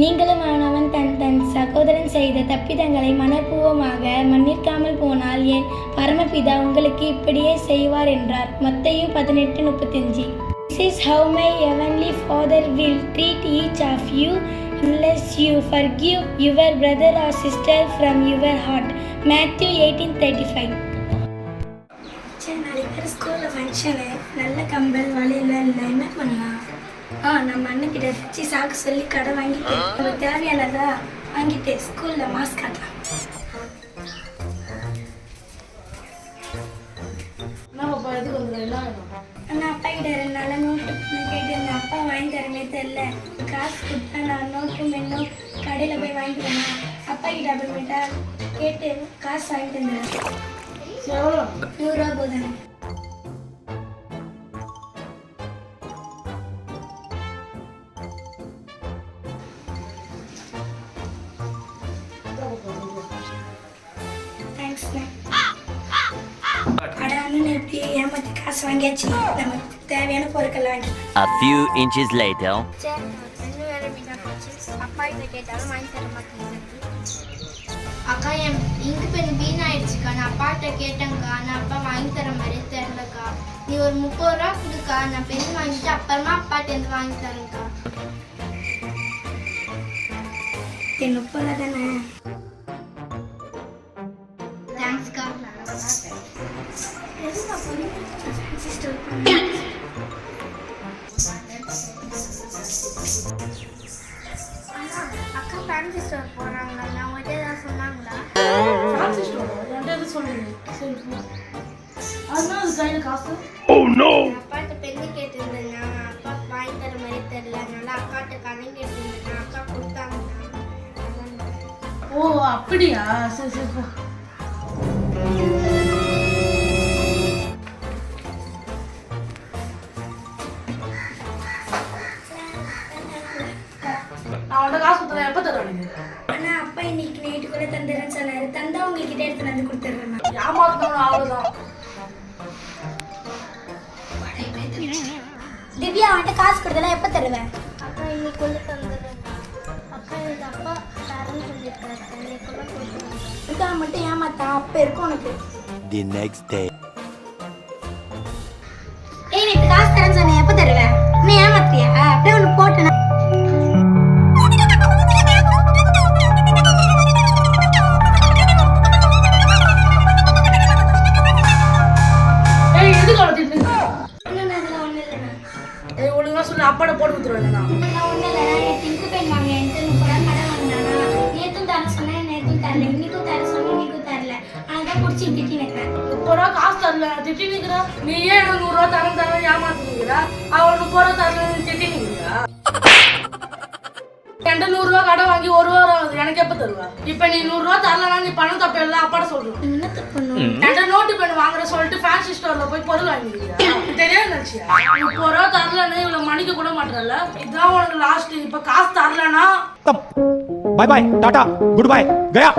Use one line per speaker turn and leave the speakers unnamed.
நீங்களும் அவனவன் தன் தன் சகோதரன் செய்த தப்பிதங்களை மனப்பூர்வமாக மன்னிக்காமல் போனால் என் பரமபிதா உங்களுக்கு இப்படியே செய்வார் என்றார். மத்தையும் பதினெட்டு முப்பத்தஞ்சு. This is how my heavenly father will treat each of you unless you forgive your brother or sister from your heart. Matthew 18:35 சரி நாளைக்கு ஸ்கூலில் ஃபங்க்ஷனு நல்ல கம்பல் வலையில் இல்லை என்ன பண்ணலாம்? ஆ நம்ம அண்ணன்கிட்ட வச்சு சாக்கு சொல்லி கடை வாங்கிட்டு நமக்கு தேவையானதா வாங்கிட்டு ஸ்கூலில் மாஸ்க் காட்டலாம். அண்ணா அப்பா கிட்ட ரெண்டு நோட்டு கேட்டு இருந்தேன். அப்பா வாங்கி தரமே தெரில காசு கொடுத்தா நான் நோட்டு மென்னும் கடையில் போய் வாங்கிக்கிறேன் அப்பா கிட்ட அப்புறமேட்டா கேட்டு காசு வாங்கி தந்துடுறேன் நூறுரூவா போதும். தேங்க்ஸ்ண்ணே அட அண்ணன் எப்படி ஏமாத்தி காசு வாங்கியாச்சு? நமக்கு தேவையான பொருட்கள் வாங்கி.
A few inches later.
சரி ரெண்டு வேற மீனாக போச்சு? அப்பா கிட்ட கேட்டாலும் வாங்கி தர மாட்டேங்குது. அக்கா என் இங்கு பெண் வீணாயிடுச்சுக்கா நான் அப்பாட்ட கேட்டேங்க்கா நான் அப்பா வாங்கி தர மாதிரியே தெரிலக்கா நீ ஒரு முப்பது ரூபா கொடுக்கா. நான் பெண் வாங்கிட்டு அப்புறமா அப்பாட்டேருந்து வாங்கி தரேங்க்கா
என் முப்பதா தானே?
அக்கா ஃபேன்சி ஸ்டோர் போகிறாங்களா நான் உங்கள்கிட்ட ஏதாவது சொன்னாங்களா?
ஃபேன்சி ஸ்டோர் என்கிட்ட எது சொன்னீங்க. சரி சரி அதனால அது கையில் காசு?
நான் அப்பாட்ட பெண்ணு கேட்டிருந்தேன். நான் அப்பா வாங்கி தர மாதிரி தெரியல. அதனால அக்காட்ட கடன் கேட்டிருந்தேன். அக்கா கொடுத்தாங்கண்ணா அதான்
ஓ அப்படியா? சரி சரி உன்கிட்ட காசு கொடுத்தேன் எப்போ தருவாங்க
ஆனா அப்பா இன்னைக்கு நைட்டுக்குள்ள தந்துடுறேன்னு சொன்னாரு. தந்தா உங்ககிட்ட எடுத்து வந்து கொடுத்துட்றேன்.
ஏமாத்தணும் அவ்வளோதான்
திவ்யா அவன்கிட்ட காசு கொடுத்தலாம் எப்போ தருவேன்?
அக்கா இன்னைக்குள்ள தந்துடுறேன் அக்கா எனக்கு அப்பா தரேன்னு சொல்லியிருக்காரு. இன்னைக்குள்ள கொடுத்துருவேன்
இதா மட்டும் ஏமாத்தான் அப்ப இருக்கும் உனக்கு.
The next day.
பிடிச்சி திட்டி நிற்கிறேன்
முப்பது ரூபா காசு தரல. திட்டி நிற்கிறேன் நீ ஏன் எனக்கு நூறுரூவா தரம் தரம் ஏமாத்திக்கிறா அவன் முப்பது ரூபா தரல திட்டி நிற்கிறா என்கிட்ட நூறுரூவா கடை வாங்கி ஒரு ரூபா எனக்கு எப்ப தருவா? இப்ப நீ நூறுரூவா தரலனா நீ பணம் தப்பு இல்லை. அப்பாட சொல்றோம்
என்ன
என்கிட்ட நோட்டு பெண் வாங்குற சொல்லிட்டு ஃபேன்சி ஸ்டோர்ல போய் பொருள் வாங்கிக்கிறியா? தெரியாது நினச்சியா? முப்பது ரூபா தரலன்னு இவ்வளோ மணிக்க கூட மாட்டேறல இதுதான் உனக்கு லாஸ்ட் இப்ப காசு தரலனா
bye bye tata goodbye Gaya